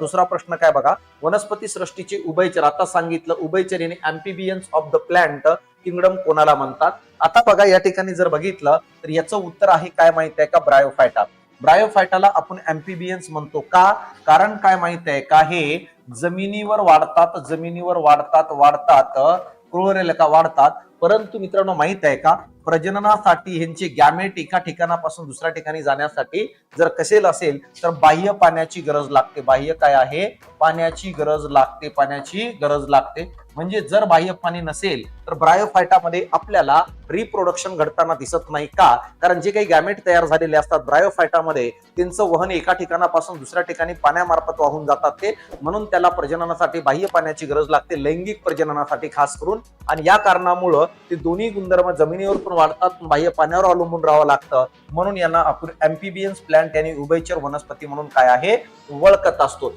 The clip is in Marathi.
दुसरा प्रश्न काय बघा? वनस्पती सृष्टीचे उभयचर आता सांगितलं उभयचर amphibians of the plant kingdom कोणाला म्हणतात? आता बघा या ठिकाणी जर बघितलं तर याचं उत्तर आहे काय माहीत आहे का? ब्रायोफायटा ब्रायोफायटाला आपण अँपिबियन्स म्हणतो का? कारण काय माहीत आहे का? हे जमिनीवर वाढतात जमिनीवर वाढतात वाढतात क्लोरेलका वाढतात. परंतु मित्रांनो माहीत आहे का? प्रजननासाठी ह्यांचे गॅमेट एका ठिकाणापासून दुसऱ्या ठिकाणी जाण्यासाठी जर कसेल असेल तर बाह्य पाण्याची गरज लागते. बाह्य काय आहे? पाण्याची गरज लागते पाण्याची गरज लागते. म्हणजे जर बाह्य पाणी नसेल तर ब्रायोफायटामध्ये आपल्याला रिप्रोडक्शन घडताना दिसत नाही का? कारण जे काही गॅमेट तयार झालेले असतात ब्रायोफायटामध्ये त्यांचं वहन एका ठिकाणापासून दुसऱ्या ठिकाणी पाण्यामार्फत वाहून जातात ते. म्हणून त्याला प्रजननासाठी बाह्य पाण्याची गरज लागते लैंगिक प्रजननासाठी खास करून. आणि या कारणामुळं ते दोन्ही गुणधर्म जमिनीवर पण वाढतात बाह्य पाण्यावर अवलंबून राहावं लागतं. म्हणून यांना आपण अँपिबियन्स प्लांट आणि उभयचर वनस्पती म्हणून काय आहे? ओळखत असतो.